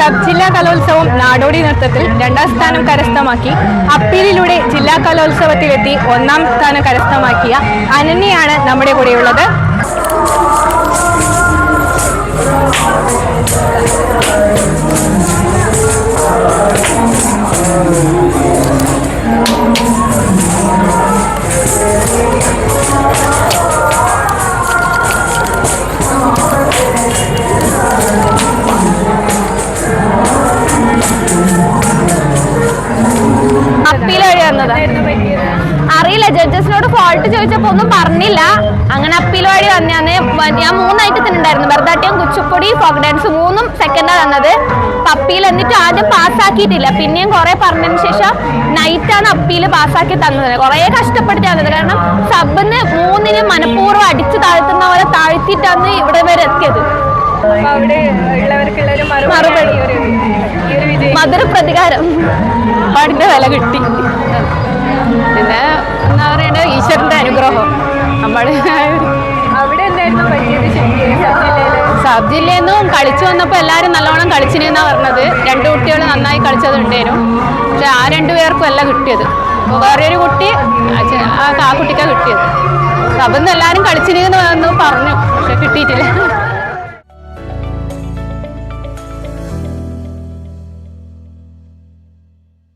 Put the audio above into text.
Sub ജില്ലാ കലോത്സവം നാടോടി നൃത്തത്തിൽ രണ്ടാം സ്ഥാനം കരസ്ഥമാക്കി. അപ്പീലിലൂടെ ജില്ലാ കലോത്സവത്തിലെത്തി ഒന്നാം സ്ഥാനം കരസ്ഥമാക്കിയ അനന്യയാണ് നമ്മുടെ കൂടെയുള്ളത്. അറിയില്ല ജഡ്ജസിനോട് ഫോൾട്ട് ചോദിച്ചപ്പോ ഒന്നും പറഞ്ഞില്ല. അങ്ങനെ അപ്പീൽ വഴി വന്നാന്ന് ഞാൻ മൂന്ന് ഐറ്റത്തിന് ഉണ്ടായിരുന്നു ഭരതനാട്യം കുച്ചിപ്പൊടി ഫോക്ക് ഡാൻസ് മൂന്നും സെക്കൻഡാ തന്നത്. അപ്പീൽ എന്നിട്ട് ആദ്യം പാസ്സാക്കിയിട്ടില്ല പിന്നെയും കുറെ പറഞ്ഞതിന് ശേഷം നൈറ്റാണ് അപ്പീൽ പാസ്സാക്കി തന്നത്. കുറെ കഷ്ടപ്പെടുത്തി തന്നത്. കാരണം സബിന് മൂന്നിന് മനഃപൂർവം അടിച്ചു താഴ്ത്തുന്ന പോലെ താഴ്ത്തിയിട്ടാണ് ഇവിടെ വരെ എത്തിയത്. മറുപടി. മധുര പ്രതികാരം പാടിന്റെ വില കിട്ടി. പിന്നെ എന്താ പറയണ്ടത് ഈശ്വരന്റെ അനുഗ്രഹം. നമ്മൾ അവിടെ എന്തായിരുന്നു സബ് ജില്ലയിൽ നിന്നും കളിച്ചു വന്നപ്പോൾ എല്ലാവരും നല്ലോണം കളിച്ചിനെന്നാണ് പറഞ്ഞത്. രണ്ട് കുട്ടികൾ നന്നായി കളിച്ചത് ഉണ്ടായിരുന്നു പക്ഷെ ആ രണ്ടു പേർക്കും അല്ല കിട്ടിയത്. വേറെ വേറൊരു കുട്ടി ആ കുട്ടിക്കാണ് കിട്ടിയത്. സബിന്ന് എല്ലാവരും കളിച്ചിനെന്ന്